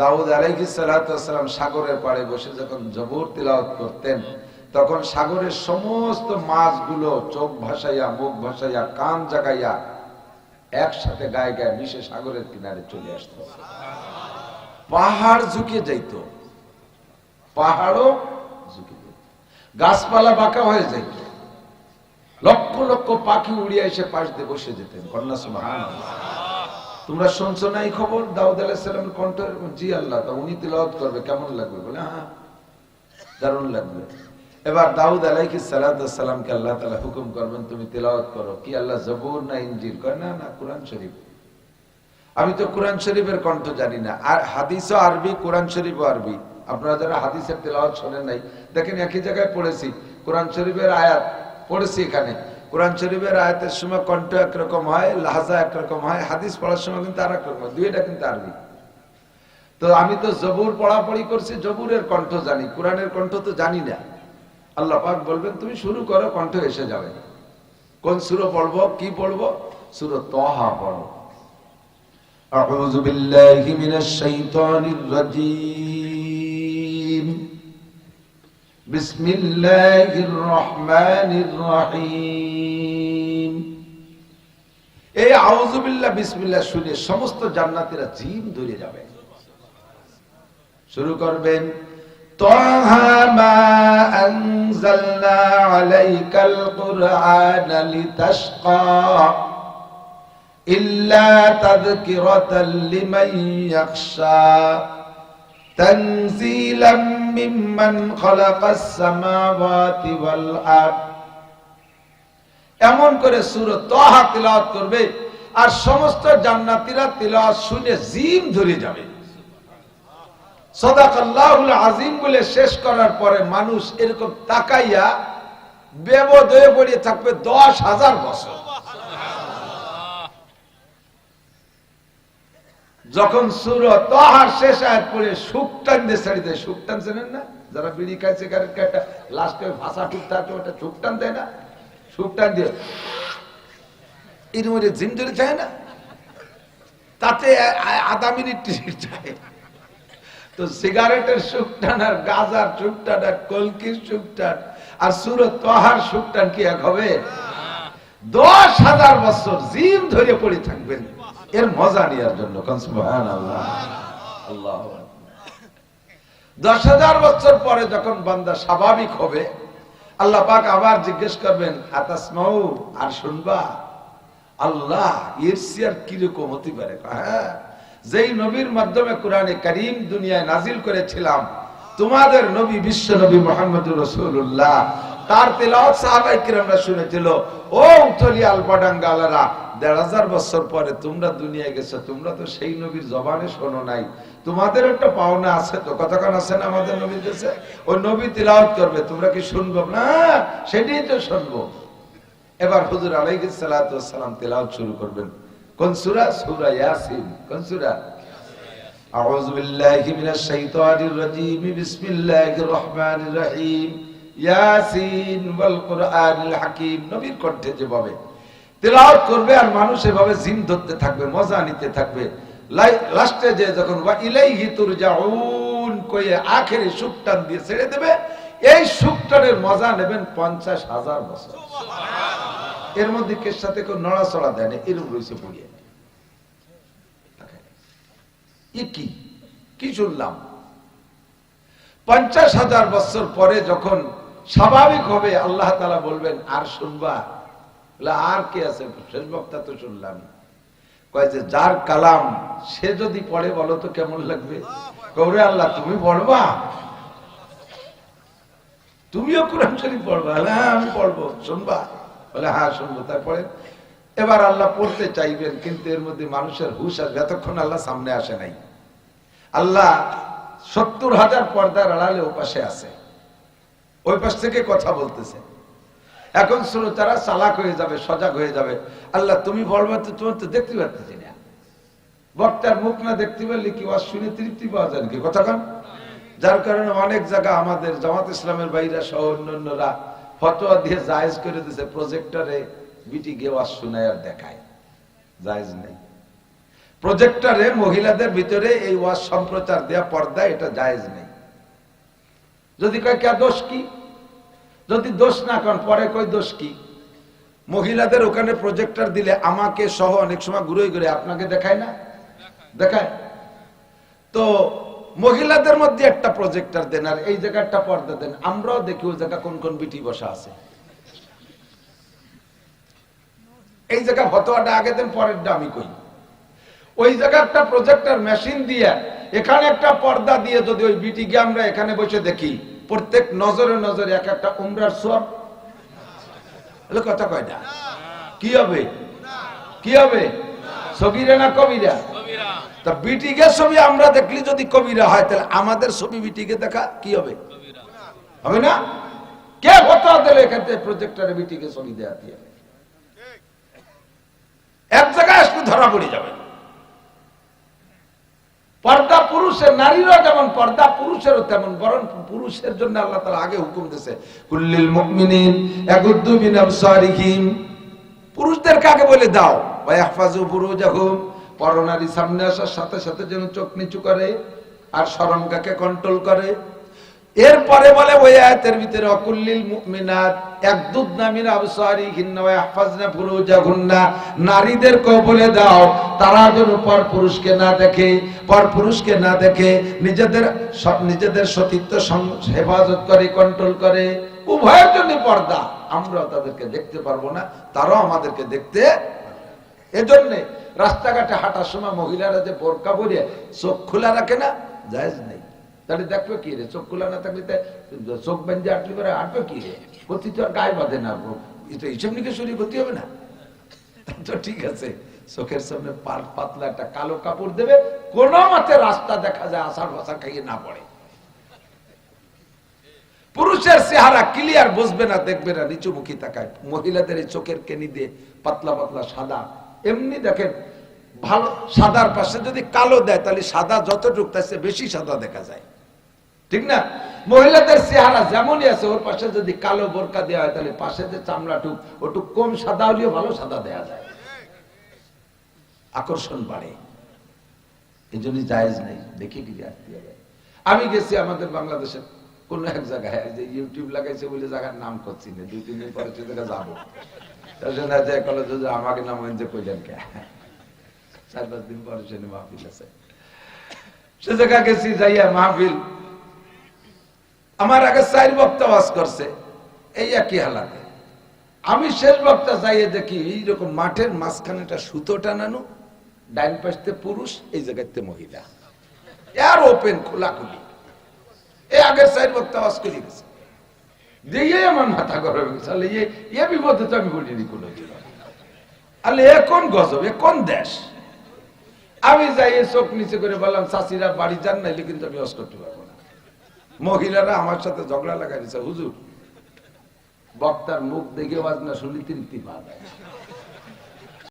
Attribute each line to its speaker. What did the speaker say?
Speaker 1: দাউদ আলাইহিস সালাম সাগরের পাড়ে বসে যখন জবুর তিলাওয়াত করতেন, তখন সাগরের সমস্ত মাছগুলো চোখ ভাসাইয়া, মুখ ভাসাইয়া, কান জাগাইয়া একসাথে গায়ে গায়ে মিশে সাগরের কিনারে চলে আসতো। পাহাড় ঝুঁকে যাইত। পাহাড়ও ঝুঁকে যেত গাছপালা বাঁকা হয়ে যাইত। লক্ষ লক্ষ পাখি উড়িয়ে এসে পাশ দিয়ে বসে যেতেন। কন্যা সুবহান তোমরা শুনছো না এই খবর? দাউদ আলাইসালামের কণ্ঠ জি আল্লাহ, তা উনি তিলাওয়াত করবে, কেমন লাগবে? বলে হ্যাঁ দারুণ লাগবে। এবার দাউদ আলাইহি সালাতামকে আল্লাহ তাআলা হুকুম করবেন, তুমি তিলাওয়াত করো। কি আল্লাহ, জবুর না ইনজিল? কয়, না না, কোরআন শরীফ। আমি তো কোরআন শরীফের কণ্ঠ জানি না। আর হাদিসও আরবি, কোরআন শরীফও আরবি। আপনারা যারা হাদিসের তেলাওয়াত শোনেন নাই, দেখেন একই জায়গায় পড়েছি। কোরআন শরীফের আয়াত পড়েছি এখানে। কোরআন শরীফের আয়াতের সময় কণ্ঠ একরকম হয় লাহাজা একরকম হয় হাদিস পড়ার সময় কিন্তু আর একরকম হয় দুইটা কিন্তু আরবি তো আমি তো জবুর পড়াপড়ি করছি জবুরের কণ্ঠ জানি কোরআনের কণ্ঠ তো জানি না আল্লাহ পাক বলবেন তুমি শুরু করো কণ্ঠ এসে যাবে কোন সুরো পড়বো কি পড়বো সুরো তহা পড়ো أعوذ بالله من الشيطان الرجيم بسم الله الرحمن الرحيم এই আউযুবিল্লাহ বিসমিল্লাহ শুনে সমস্ত জান্নাতীরা জিম ধরে যাবে শুরু করবেন طه ما أنزلنا عليك القرآن لتشقى إلا تذكرة لمن يخشى تنزيلا ممن خلق السماوات والأرض এমন করে সুর তহা তিলাওয়াত করবে আর সমস্ত জান্নাতীরা তিলাওয়াত শুনে জিম ধরে যাবে সদাকাল্লাহুল আজিম বলে শেষ করার পরে মানুষ এরকম তাকাইয়া বেবদ হয়ে পড়িয়ে থাকবে দশ হাজার বছর যখন সুর তহার শেষ আয়াত পড়ে সুকটান দিয়ে ছাড়ি দেয় সুকটান চেনেন না? যারা বিড়ি খায় সিগারেট খায়, একটা লাস্টে ভাষা টুক থাকে, ওটা সুকটান দেয় না? সুকটান দিয়ে এর মধ্যে জিম ধরে চায় না? তাতে আধা মিনিট চায় তো সিগারেটের সুকটান আর গাজার সুকটান আর কলকির সুকটান আর সুরত তহার সুকটান কি এক হবে? দশ হাজার বছর জিম ধরে পড়ে থাকবেন। এর মজা নেওয়ার জন্য দশ হাজার বছর পরে যখন বান্দা স্বাভাবিক হবে, আল্লাহ পাক আবার জিজ্ঞেস করবেন, আতাসমাউ, আর শুনবা? আল্লাহ, এর সিয়ার কীরকম হতে পারে? হ্যাঁ যেই নবীর মাধ্যমে কোরআনে করিম দুনিয়ায় নাজিল করেছিলাম, তোমাদের নবী বিশ্ব নবী মোহাম্মদ রসুল্লাহ তার তেলাওয়াত সাহাবাই কিরামরা শুনেছিল, ও উথলি আলবাডাঙ্গালারা দেড় হাজার বছর পরে তোমরা দুনিয়ায় গেছো, তোমরা তো সেই নবীর জবানে শোনো নাই। তোমাদের একটা পাওনা আছে তো কতক্ষণ আছেন আমাদের নবীর কাছে? ওই নবী তিলাওয়াত করবে, তোমরা কি শুনব? না, সেটাই তো শুনব। এবার হুজুর আলাইহিস সালাতু সালাম শুরু করবেন। কোন সূরা ইয়াসিন। কোন সূরা? আউযু বিল্লাহি মিনাশ শাইতানির রাজীম। বিসমিল্লাহির রহমানির রহিম। ইয়াসিন ওয়াল কুরআনিল হাকীম নবীর কণ্ঠে যেভাবে তেলাওয়াত করবে আর মানুষ এভাবে জিম ধরতে থাকবে মজা নিতে থাকবে। লাস্টে যে যখন ওয়া ইলাইহি তুরজাউন কয়ে আখেরি সুকটান দিয়ে ছেড়ে দেবে এই সুকটানের মজা নেবেন পঞ্চাশ হাজার বছর। এর মধ্যে কে সাথে কেউ নড়াচড়া দেয় না এরকম রয়েছে পড়িয়ে এ কি? কি শুনলাম? পঞ্চাশ হাজার বছর পরে যখন স্বাভাবিক হবে, আল্লাহ তালা বলবেন, আর শুনবা? আর কে আছে? শেষ বক্তা তো শুনলাম। কয় যে, যার কালাম, সে যদি পড়ে, বলো তো কেমন লাগবে? কৌরে আল্লাহ, তুমি পড়বা? তুমিও কোরআন শরীফ পড়বা? হ্যাঁ আমি পড়ব, শুনবা? বলে হ্যাঁ শুনব। তারপরে এবার আল্লাহ পড়তে চাইবেন, কিন্তু এর মধ্যে মানুষের হুশ আসবে এতক্ষণ আল্লাহ সামনে আসে নাই। আল্লাহ সত্তর হাজার পর্দার আড়ালে ও পাশে আছে। ওই পাশ থেকে কথা বলতেছে। এখন শ্রোতারা চালাক হয়ে যাবে, সজাগ হয়ে যাবে। আল্লাহ, তুমি বলবে তো, তোমার তো দেখতে পাচ্ছি না। বক্তার মুখ না দেখতে পারলে কি ওয়াজ শুনে তৃপ্তি পাওয়া যায় নাকি? কথা কন। যার কারণে অনেক জায়গা আমাদের জামাত ইসলামের বাইরা সহ অন্যান্যরা ফটোয়া দিয়ে জায়েজ করে দিছে প্রজেক্টরে বিটি গিয়ে ওয়াজ শোনায় আর দেখায়। জায়েজ নেই। প্রজেক্টরে মহিলাদের ভিতরে এই ওয়াজ সম্প্রচার দেয়া পর্দা, এটা জায়েজ নেই। যদি কয়, কে দোষ কি? যদি দোষ না করেন, পরে কই দোষ কি? মহিলাদের ওখানে প্রজেক্টর দিলে আমাকে সহ অনেক সময় ঘুরে ঘুরে, আপনাকে দেখায় না? দেখায়? তো মহিলাদের মধ্যে একটা প্রজেক্টর দেন, আর এই জায়গায় একটা পর্দা দেন। আমরাও দেখি ওই জায়গা কোন কোন বিটি বসা আছে। এই জায়গা ফতোয়াটা আগে দেন, পরেরটা আমি কই। ওই জায়গা একটা প্রজেক্টর মেশিন দিয়ে এখানে একটা পর্দা দিয়ে যদি ওই বিটিকে আমরা এখানে বসে দেখি, প্রত্যেক নজরে নজরে এক একটা উমরার সব। কথা কয়টা কি হবে? কি হবে? সবিরা না কবিরা? তা বিটিকে ছবি আমরা দেখলি যদি কবিরা হয়, তাহলে আমাদের ছবি বিটিকে দেখা কি হবে? হবে না? কে ফটো দিলে এখান প্রজেক্টরে বিটিকে ছবি দেওয়া দিয়ে। এক জায়গায় আসলে ধরা পড়ে যাবে। পর্দা পুরুষের নারীরও যেমন পর্দা পুরুষেরও তেমন, বরং পুরুষের জন্য আল্লাহ তালা আগে হুকুম দিয়েছে, কুল্লিল মুকমিনিন মিন আবসারিহিম পুরুষদের কাকে বলে দাও ওয়া ইয়াহফাজু ফুরুজাহুম পরনারী সামনে আসার সাথে সাথে যেন চোখ নিচু করে আর শরমকাকে কন্ট্রোল করে। এরপরে বলে ওই আয়াতের ভিতরে, অকুল্লিল মুমিনাত একদুদ নামিন আবসারি হিন্না ওয়া ইয়াহফাজনা ফুরুজাহুন্না। নারীদেরকে বলে দাও, তারা যেন পর পুরুষকে না দেখে, পর পুরুষকে না দেখে, নিজেদের নিজেদের সতীত্ব হেফাজত করে কন্ট্রোল করে। উভয়ের জন্য পর্দা। আমরাও তাদেরকে দেখতে পারব না, তারাও আমাদেরকে দেখতে এজন্য রাস্তাঘাটে হাঁটার সময় মহিলারা যে বোরকা পরে চোখ খোলা রাখে না, জায়েজ নেই। তাহলে দেখবে কি রে? চোখ খোলা না থাকলে চোখ বেঞ্জে আটলি করে আটবে কি রে? গতি তো আর গায়ে বাঁধে না এটা হিসেব নিকে শরীর গতি হবে না? তো ঠিক আছে, চোখের সামনে পার পাতলা একটা কালো কাপড় দেবে, কোন মতে রাস্তা দেখা যায় আসার ভাষা খাইয়ে না পড়ে। পুরুষের চেহারা ক্লিয়ার বুঝবে না, দেখবে না, নিচু মুখী তাকায়। মহিলাদের এই চোখের কেনি দিয়ে পাতলা পাতলা সাদা। এমনি দেখেন, ভালো, সাদার পাশে যদি কালো দেয়, তাহলে সাদা যতটুক, তার বেশি সাদা দেখা যায়। ঠিক না? মহিলাদের চেহারা যেমনই আছে, ওর পাশে যদি কালো বোরকা দেওয়া হয়, তাহলে পাশে যে চামড়াটুক ওটুক কম সাদা হলেও ভালো সাদা দেওয়া যায়। আকর্ষণ বাড়ে। এই জন্য জায়েজ নেই। দেখি কি আমি গেছি আমাদের বাংলাদেশের কোন এক জায়গায়। যে ইউটিউব লাগাইছে বলে জায়গার নাম করছি না, দুই, তিন দিন পরে সে জায়গায় যাব। আমাকে নাম যে কইলেন কে? চার পাঁচ দিন পরে সে মাহফিল আছে। সে জায়গা গেছি, যাইয়া মাহফিল আমার আগে চার বক্তা ওয়াজ করছে। এই একই হালাতে। আমি শেষ বক্তা যাইয়ে দেখি এইরকম মাঠের মাঝখানে একটা সুতো টানানো, ডাইন পাশতে পুরুষ, এই জায়গাতে মহিলা। আর ওপেন খোলাখুলি। এই আগের সাইড বক্তা ওয়াজ করে গেছে। দিয়ে আমার মাথা গরম গেছে। এ- বিপদে তো আমি বলিনি কোনো আলে এ কোন গজব, এ কোন দেশ? আমি যাই চোখ নিচে করে বললাম চাষিরা বাড়ি যান, নাইলে কিন্তু আমি ওয়াজ করতে পারব। মহিলারা আমার সাথে ঝগড়া লাগাইছে হুজুর। বক্তার মুখ দেখে বাজনা শুনি তৃপ্তি পাওয়া যায়